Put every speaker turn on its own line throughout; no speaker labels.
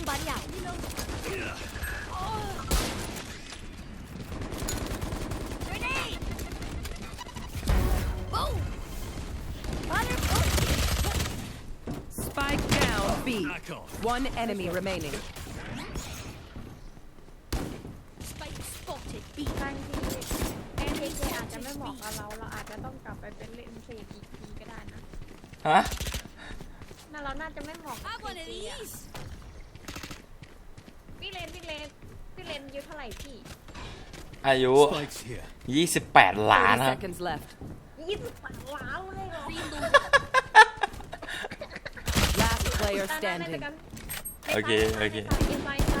Bomb buddy out. Grenade! Boom! Mother
Spike down B.
Back off.
One enemy remaining.
Spike spotted B.
บางทีแอนทีเคอาจจะไม่เหมาะกับเรา เราอาจจะต้องกลับไปเป็นเล่นเทรดอีกทีก็ได้นะ
ฮะ
น่าเราน่าจะไม่เหมาะกับ
Have one of
TK อะ
these.
พี่เลนพี่เลนพี่เลนอายุเท่าไหร่พี่
อายุ
Spikes here.
28 ล้าน
30
ครับ
seconds left.
ยี่สิบแปดล้านเลยเหรอ
Last player
ตาหน้าใน
standing.
กัน
โอเคโอเค
ไปไปไป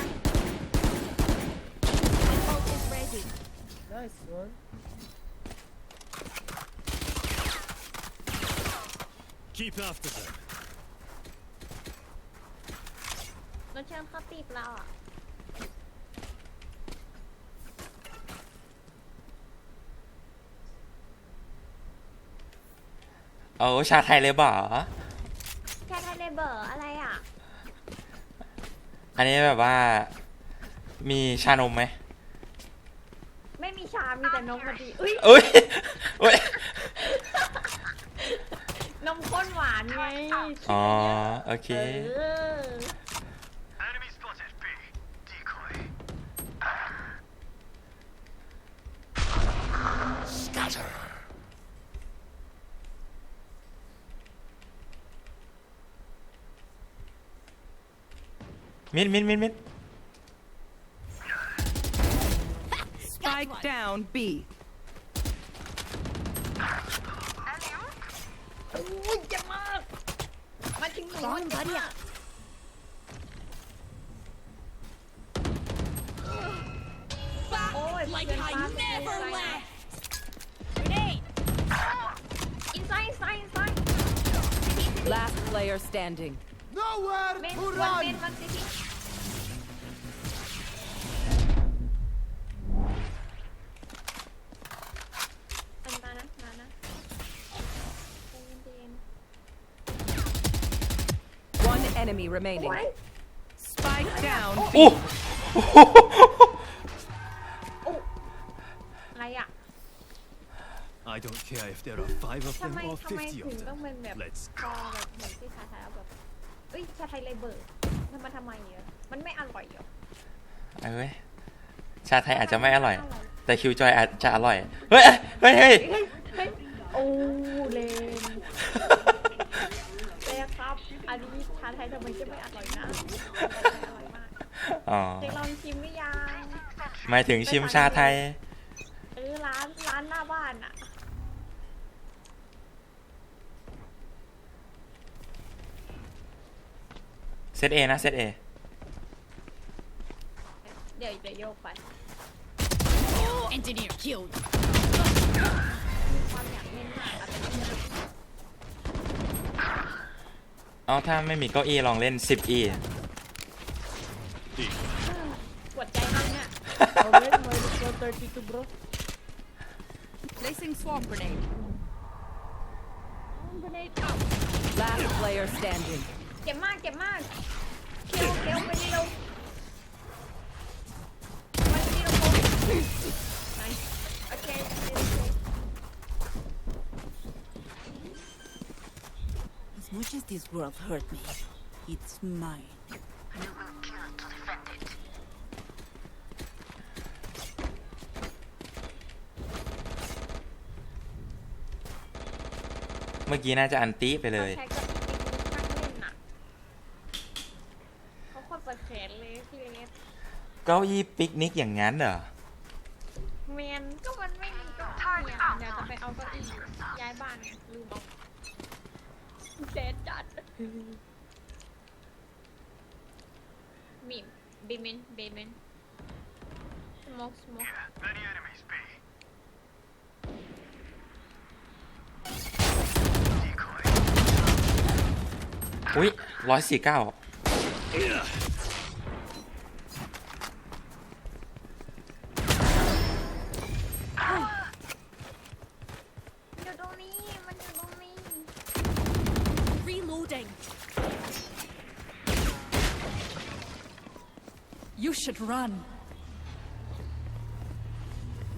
Ult is ready.
Nice one.
Keep after them.
เราเชิญเข้าตีบเราอะ
เอาชาไทยเลยบ่า
แค่ไทยเลเบอร์อะไรอะ
อันนี้แบบว่า มีชานมไหม
ไม่มีชา มีแต่นมมาดีอุ้ย
อุ้ยอุ้ย
นมข้นหวานไง
อ๋อโอเค
เออ
Enemy spotted B. Decoy. Scatter.
มิดมิดมิดมิด
Spike down B.
อุ้ยเจ็บมาก มาถึงหนู
Bomb
เจ็บ
buddy
มาก
out.
Oh,
like
it's
I
fast,
never
it's like-
left. Grenade!
inside inside inside
Last player standing.
Nowhere
Main,
to run!
Main,
one city.
Enemy
remaining.
What?
Spike down.
Oh! oh. Raya.
I don't care if there are five of them or fifty of them. Let's
go. เหมือนที่ชาไทยเอาแบบเอ้ยชาไทยเลยเบิร์ทำมาทำไมเยอะมันไม่อร่อยเหรอ
เอ้ยชาไทยอาจจะไม่อร่อย แต่คิวจอยอาจจะอร่อย เฮ้ยเฮ้ยเฮ้ย
เฮ้ยเฮ้ยโอ้เลนเลยครับอันนี้ชาไทยทำไมจะไม่อร่อยนะอร่อยมาก
อ๋อ
เด็กลองชิมหรือยัง
หมายถึงชิมชาไทย
เออร้านร้านหน้าบ้านอะ
เซตเอนะเซตเอ
เดี๋ยวจะโยกไป
Engineer killed.
ความอยากเล่นมากอะแต่ไม่ได้
เอาถ้าไม่มีเก้าอี้ลองเล่น 10 e
ปวดใจมากเนี่ย
Oh, man, minus 132, bro.
Placing swamp grenade.
ไม่ได้
Last player standing.
เจ็บมากเจ็บมากเคียวเคียวไปนี่เร็วไปนี่เร็วโค้ช nice โอเคโอเคโอเค
As much as this world hurt me, it's mine.
เมื่อกี้น่าจะอันตีไปเลย
ใช้กับพี่ปิ๊กนั่งเล่นน่ะเขาโคตรประแขนเลยพี่เลส
เก้าอี้ปิกนิกอย่างนั้นเหรอ
แมนก็มันไม่มีเก็อี้อะเดี๋ยวจะไปเอาเก็อี้ย้ายบ้านไงลืมเอาเซตจัดมีเบเมนเบเมนสโมกสโมก
Many enemies B. Decoy.
อุ้ยร้อยสี่เก้า
มั
You should run.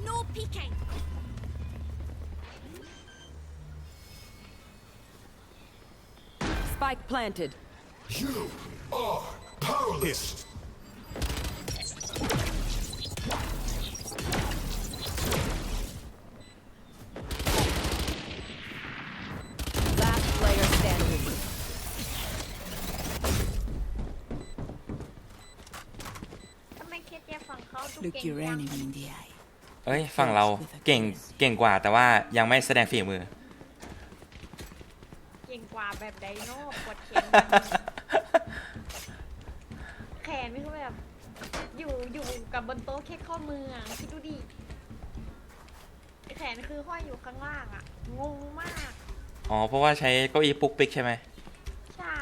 No peeking.
Spike planted.
You are powerless.
เก่ง
your
จัง
enemy in the eye.
เอ้ยฝั่งเราเก่งเก่งกว่าแต่ว่ายังไม่แสดงฝีมือ
เก่งกว่าแบบไดโน่ปวดแขนแขนนี่คือแบบ อยู่อยู่กับบนโต๊ะแค่ข้อมืออะคิดดูดิแขนคือห้อยอยู่ข้างล่างอะงงมาก
อ๋อเพราะว่าใช้เก้าอี้ปุ๊กปิ๊กใช่ไหม
ใช่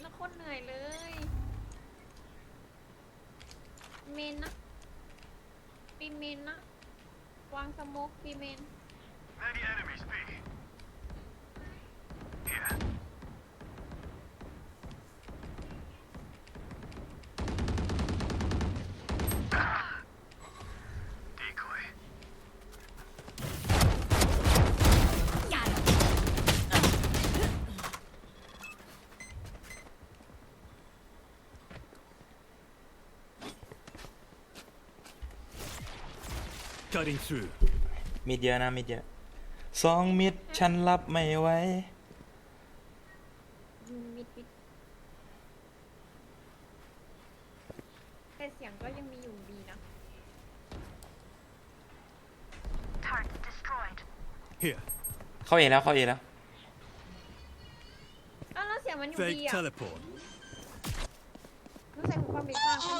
แล้วโคนเหนื่อยเลย เมนนะ ปีเมนนะ วางสมุกปีเมน
Cutting through.
มิดเยอะนะมิดเยอะสองมิดฉันรับไม่ไหว
มิดมิดแต่เสียงก็ยังมีอยู่ดีนะ
Here.
เข้าเองแล้วเข้าเองแล้ว
อ้าวแล้วเสียงมันอยู่
Fake
ดีอะ
teleport.
รู้ใส่หูฟังไปข้างเขา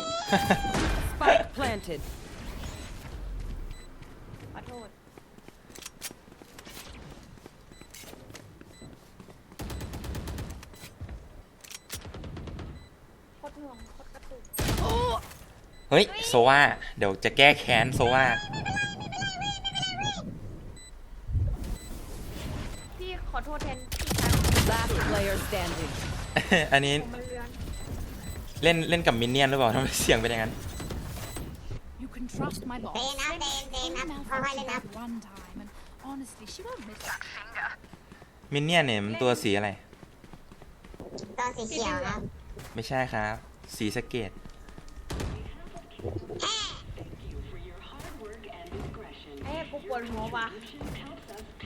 Spike planted.
ขอโทษ โคตรหน่วงโคตรกระตุก
เฮ้ย โซว่าเดี๋ยวจะแก้แค้นโซว่า
พี่ขอโทษแทนพี่ชาย
Last player standing.
อันนี้
ผมมันเลือน
เล่นเล่นกับมินเนี่ยนหรือเปล่าทำไมเสียงเป็นอย่างนั้น
You can trust my boss.
เต้นนะเต้นเต้นนะ
Only
ค่อยๆ
malfunctioned
เล่นนะ
that one time, and honestly, she won't miss it.
มินเนี่ยนเนี่ยมันตัวสีอะไร
ตอนสีเขียวครับ
ไม่ใช่ครับ สีสะเกต
เอ้ยกูปวดหัวว่ะ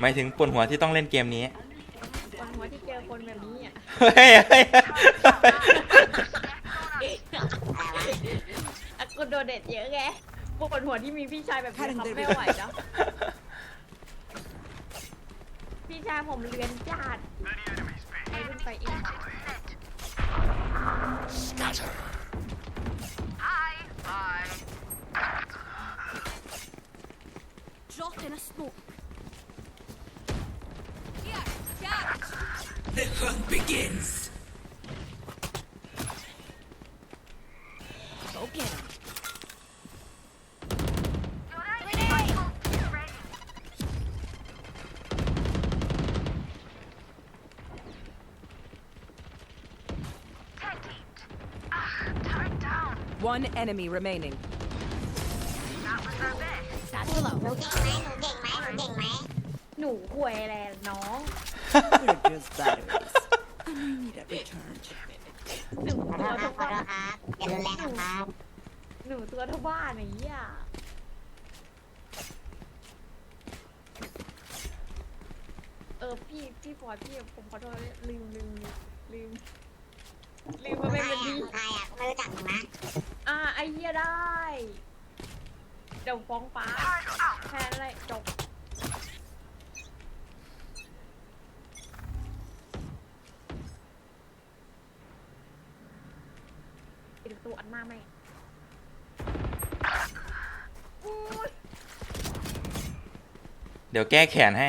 หมายถึงปวดหัวที่ต้องเล่นเกมนี้
ปวดหัวที่เจอคนแบบนี้อะ
เฮ้ยเฮ้ย
อะกูโดนเด็ดเยอะไงปวดหัวที่มีพี่ชายแบบนี้ครับไม่ไหวแล้วพี่ชายผมเลือนจัด
Many enemies B.
ไอ้รุ่นไปเอง
Scatter.
Drop in a smoke. Here, catch. Go get him.
One enemy remaining.
Satchel out.
หนูเก่งไหมหนูเก่งไหมหนูเก่งไหม
หนูห่วยแหละน้อง
We're just batteries. And we need a recharge.
หนู
ขอ
ตัว
โทษครั
เท่า
บขอ
บ้า
โทษครับอย่ารุนแรงนะครับ
หนูตัวเท่าบ้านไอ้เหี้ยเออพี่พี่ฟอร์ดพี่ผมขอโทษลืมลืมลืมลืมว่าเป็น
ใคร
แบบ
อะ
นี้
ใครอะไม่รู้จักหนูนะ
อ่า ไอ้เหี้ยได้ เดี๋ยวฟ้องป้าแค่นั้นแหละจบ ปิดประตูอันหน้าแม่งอุ๊ย
เดี๋ยวแก้แขนให้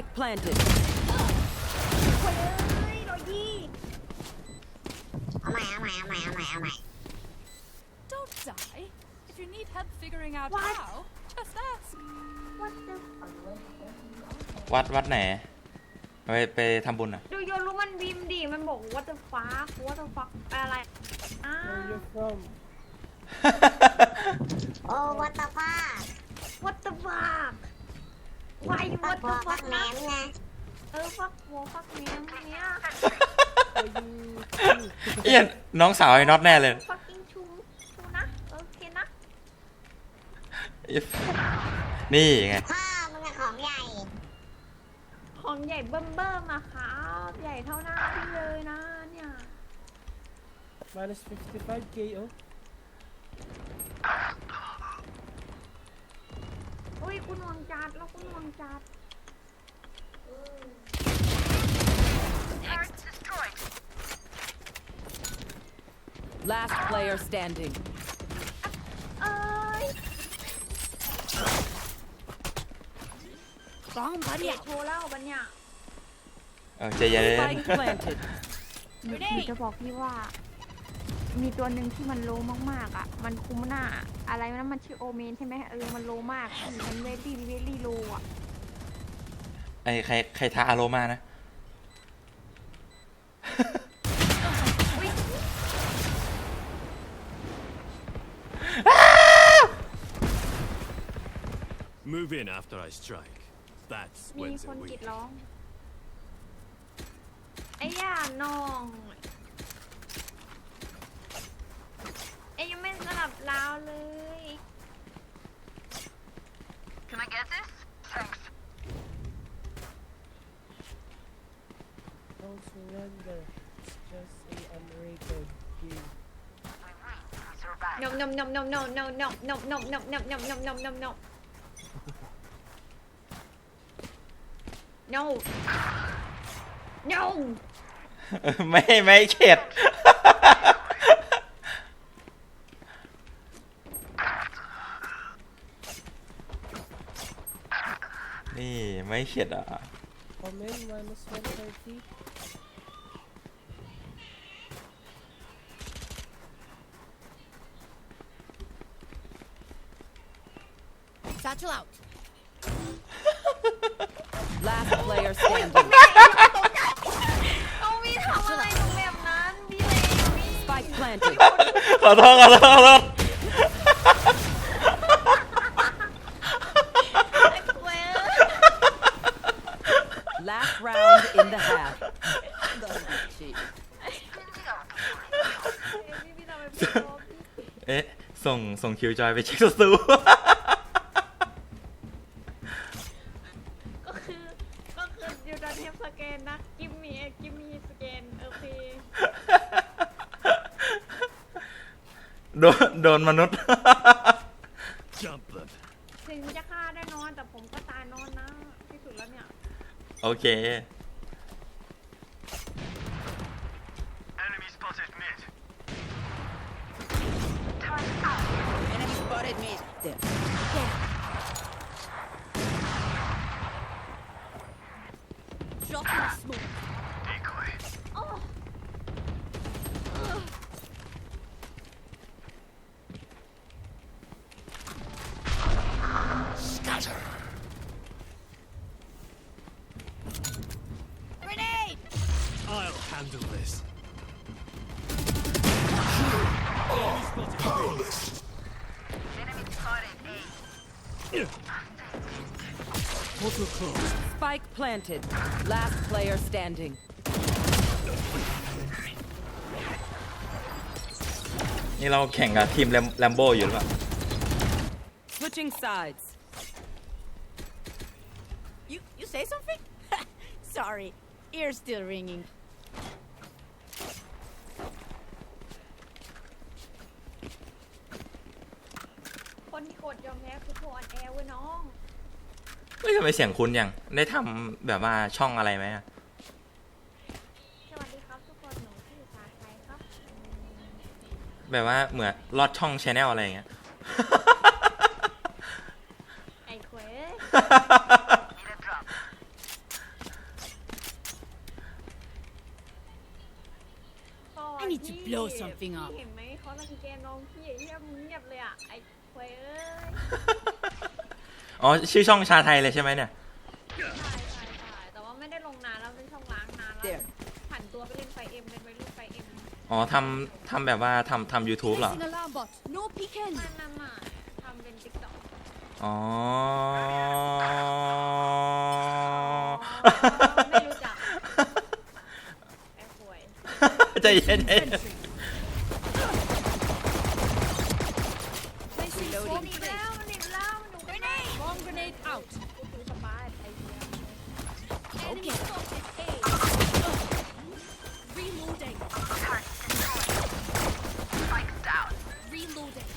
Spike planted.
เฮ้ยโดนยี่
เอาใหม่เอาใหม่เอาใหม่เอาใหม่เอาใหม่
Don't die. If you need help figuring out
What?
how, just ask.
What the
วัดวัดไหนไปไปทำบุญอะ
ดูโยรู้มันบิมดิ มันบอก what the fuck what the fuck อะไรอ้า
Where you from?
โอ้วัตตาป้า
what the fuck why you
ปัก
what
หัว
the
ปั
fuck
กแหน
นะ
มไง
เออ fuck หัว fuck แหนมเนี้ย
Are you...
เอียนน้องสาวไอ้น็อตแน่เลย
fucking ชูชูนะโอเคนะ
นี่ไง
พ่อมึงอะของใหญ่
ของใหญ่เบิ่มเบิ่มๆอะครับใหญ่เท่าหน้าพี่เลยนะเนี่ย
Minus 55 KO.
อุ้ยกูนวงจัดแล้วกูนวงจัด
Last player standing.
เอ้ย
Bomb
เดี๋ยวโชว์แล้วบันเนี่ย
เออใจเย็น
Spike planted.
หนูหนูจะบอกพี่ว่า มีตัวหนึ่งที่มันโลมากๆอะ มันคุ้มหน้า อะไรนะมันชื่อโอเมนใช่ไหมเออ มันโลมากพี่มันเวลี่เวลี่โลอะ
ไอ้ใครใครท้าอารมานะ
Move in after I strike. That's
มี
when
คน
they're
กรีด
weak.
ร้อง ไอ้ย่าน้องไอ้ยังไม่ส ลับลาวเลย
Can I get this? Thanks.
Don't surrender. It's just a unrated game.
no no no no no no no no no no no no no no no no no no
ไม่ไม่เข็ด นี่ไม่เข็ดอ่ะ
Come in, minus 130.
Satchel out.
Last player standing.
เอามีทำอะไรหนูแบบนั้นมีเลยมี
Spike planted.
ขอโทษขอโทษขอโทษ
Last round in the half.
พี่พี่ทำไมพี่โดนพี่
เอ๊ะ ส่ง ส่งคิวจอยไปเช็คสตู
ก็คือก็คือยูดอนเทปสแกนนะ กิมมีกิมมีสแกนโอเค
โดน โดนมนุษย์
Jump them.
ถึงจะฆ่าได้นอนแต่ผมก็ตายนอนนะที่สุดแล้วเนี่ย
โอเค
Portal closed.
Spike planted. Last player standing.
นี่เราแข่งกับทีมแลมโบอยู่หรือเปล่า
Switching sides.
You you say something? Sorry, ears still ringing.
เฮ้
ยทำไมเสียงคุ้นยังได้ทำแบบว่าช่องอะไรไหมอะ
สวัสดีครับทุกคน หนูชื่อสาไทยครับ
แบบว่าเหมือนลอดช่องชแนลอะไรอย่างเงี้ย
ไอ้เควส
Need a drop.
ก่อน
I need to
ที่
blow something up
พี่เห็นไหมเขาลังแกน้องพี่เงียบเงียบเลยอะ ไอ้เควสเอ้ย
อ๋อชื่อช่องชาไทยเลยใช่ไหมเนี่ย
ใช่ใช่ใช่แต่ว่าไม่ได้ลงนานแล้วเป็นช่องล้างนานแล้ว
There
ผันตัวไปเล่นไฟเอ็มเป็นไปเล่นไฟเอ็ม
อ๋อทำทำแบบว่าทำทำ YouTube เหรอ
Placing alarm bot. No peeking.
มันนำมาทำเป็นติ๊กต็อก
อ๋อ
ไม่รู้จักไอ้ควย
ใจเย็นใจเ Grenade
out.
A bad idea.
Enemy spotted A. Reloading.
Down.
Reloading.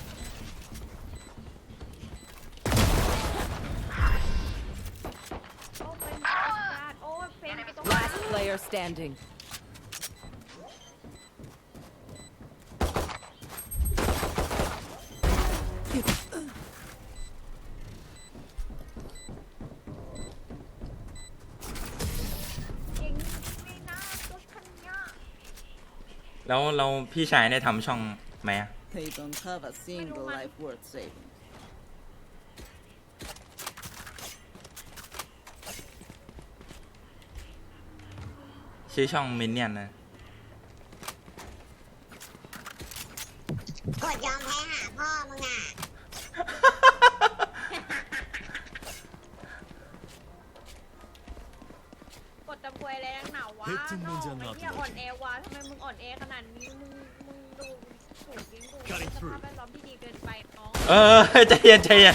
Oh,
Last player standing.
แล้วเราพี่ชายได้ทำช่องไหมอะ
They don't have a single life worth saving.
ชื่อช่องมินเนี่ยนนะ
กดยอมแพ้หาพ่อมึงอะ
ทำไมมึงอ่อนแอขนาดนี้ มึง มึงดูถูกดิ้งดูสภาพแวดล้อมที่ดีเกินไปน้อง
เออใจเย็นใจเย็น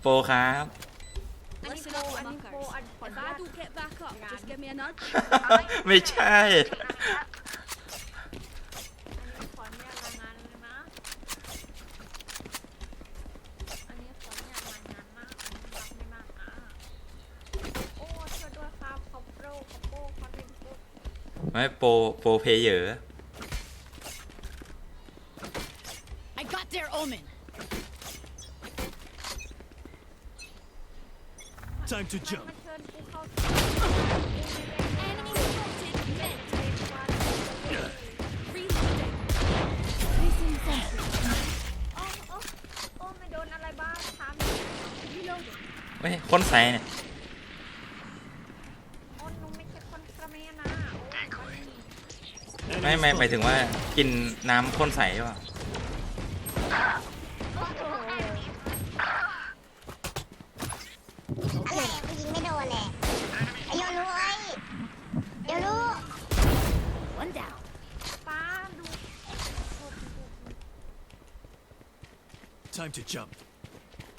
โปร
ครับ
อันนี้
Listen
โปร
up,
อันนี้โปร
markers.
อันขออ
If
นุญา
I
ต
do get back up, just give me a nudge.
ไม่ใช่
อันนี้ขออนุญาตรายงานเลยนะ อันนี้ขออนุญาตรายงานนะอันนี้รับไม่มากอะโอ้ช่วยด้วยครับขอบโปรขอบโปรขอบเป็นโปร
ไม่โปรโปรเพเยอร์
ม
Reloading.
เฮ้ยคนใส่เนี่ย
ไม่
ไม่ไม่หมายถึงว่ากินน้ำข้นใสหรือเปล่า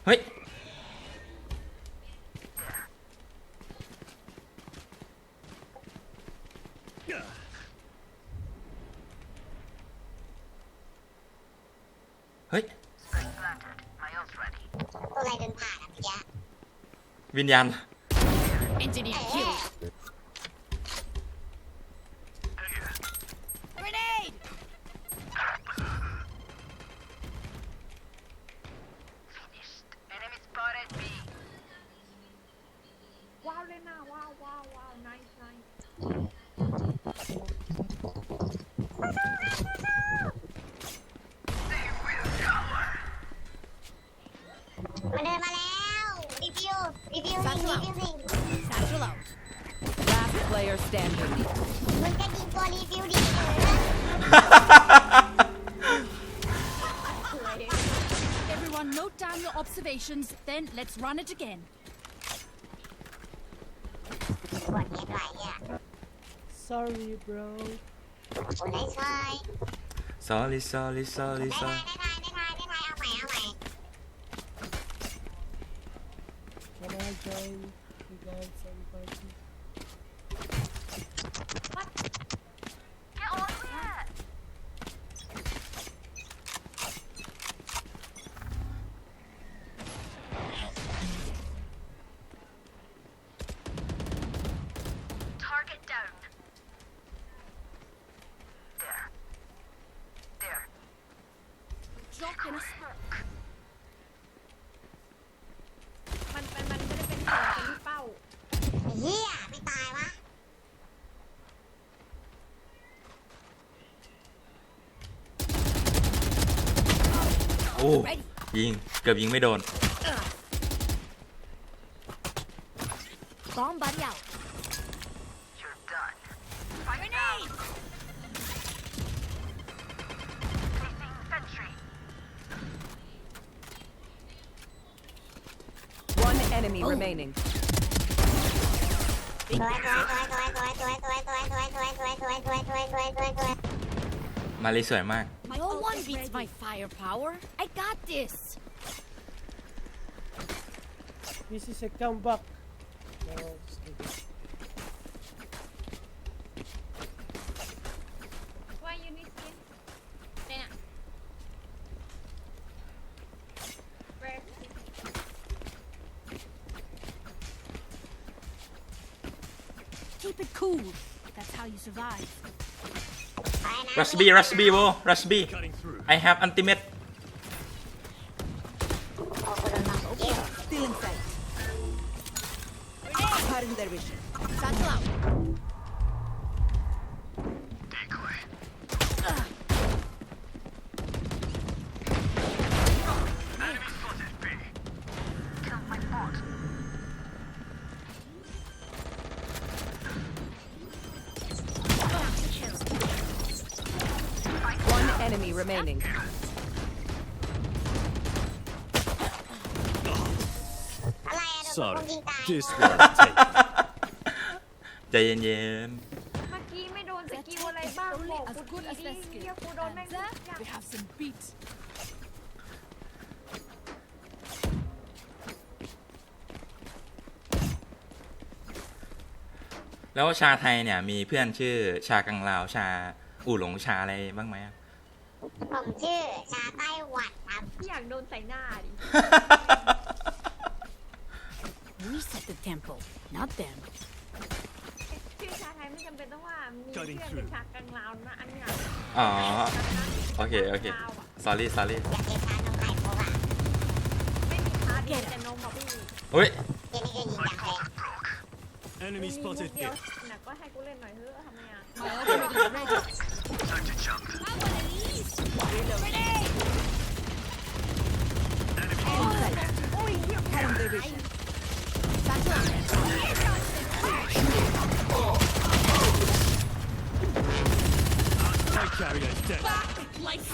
はいは
いวิ
ญญาณ
then let's run it again.
Sorry, bro.
Sorry, sorry, sorry, sorry.
ยิ
ง เกือบยิงไม่โดน
Bomb buddy out.
You're done.
Grenade!
Placing sentry.
One enemy remaining.
สวยสวยสวยสวยสวยสวยสวยสวยสวยสวยสวยสวยสวยสวยสวยสวยสวย
มาลีสวยมาก
My no one beats ready. my firepower. I got this.
This is a comeback. No,
Why you need
Keep it cool. That's how you survive.
Rush B, Rush B, bro.
Rush B.
I have ultimate.
Enemy
remaining.
อะไรอะโดน
Sorry.
คนยิงตาย
This one take.
ใจเย็น
เมื่อกี้ไม่โดนสกิลอะไรบ้าง
Only
บอก
as
กู
good
ที
as
ดิ
their
เฮี
skill.
ยกูโดนแม่ง
And
ทุ
there
กอย่าง
we have some beats.
ๆ แล้วชาไทยเนี่ยมีเพื่อนชื่อชากังลาวชาอู่หลงชาอะไรบ้างไหมอะ
ผมชื่อชาไต้หวันครับ
พี่อยากโดนใส่หน้าดิ
We set the tempo, not them.
ชื่อชาไทยไม่จำเป็นต้องว่า มี
Cutting
เพื่อนเป็น
through.
ชากลางลาวนะอันเนี้ย
อ๋อ โอเค โอเค
ลาวอะ
sorry sorry
อยากเป็นชานมไข่มุกอะ
ไม่มีพาร์ทเดียวแต่นมอะพี่
เฮ้ย
เจนี่ก็ยิงอย่างแรง
Enemy
มีมุก
spotted
เดียว
B.
น่ะก็ให้กูเล่นหน่อยเฮ้อะทำไมอะ
My ultimate is ready.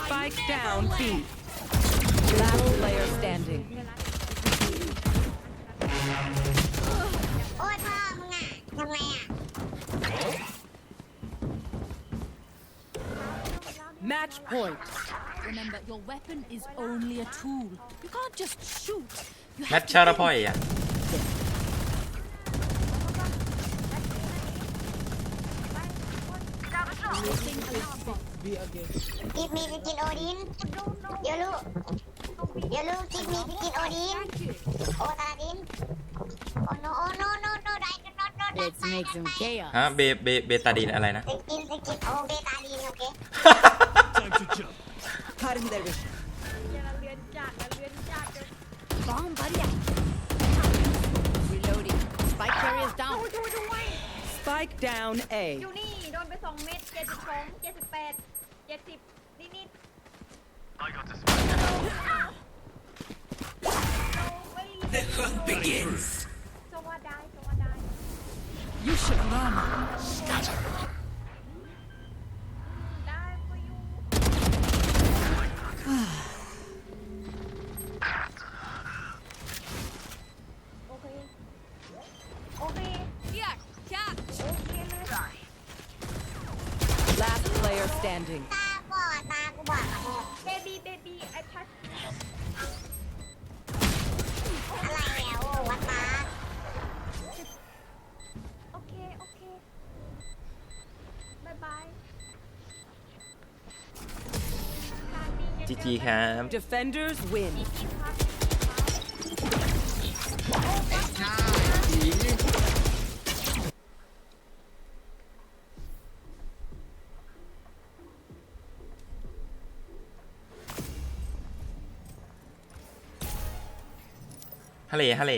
Spike down B. Last player standing.
Oh, โอ้ยพ่อมึงอ่ะทำไมอ่ะ
Match point.
Remember, your weapon is only a tool. You can't just shoot. You have to
맵차라 파이야. Give me 15 Odin. Yolo. Yolo, give me 15 Odin. Odin. Oh no, oh no, no, no, no,
Let's make some chaos.
ฮะเบเบเบตาดินอะไรนะ
Skin, skin. Oh, Betadine, okay. นโอเบตาดินโอเค
Time to jump.
Cutting their vision.
เรียนจัดเรียนจัด
Bomb buddy. Reloading. Spike carriers down.
ช่วยด้วย
Spike down A.
อยู่นี่ โดนไปสองเม็ดเจ็ดสิบสองเจ็ดสิบแปดเจ็ดสิบนิดนิด
I got this.
The hunt begins สวัสดีสวัสดี
You should run.
ไ okay. Okay.
Yeah,
catch. Okay,
Last player standing.
ครับ
Defenders win.
ฮัลโหลฮัลโหล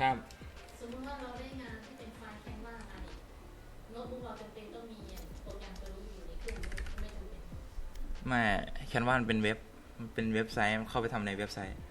ครับ
สมมติว่าเราได้งานที่เป็นไฟล์แข็งมากอันนี้โน้ตบุ๊กเราจำเป็นต้องมีโปรแกรมตัวนี้อยู่ในเครื่องไม่จำเป็น
ไม่แคนวามันเป็นเว็บ มันเป็นเว็บไซต์มันเข้าไปทำในเว็บไซต์
อ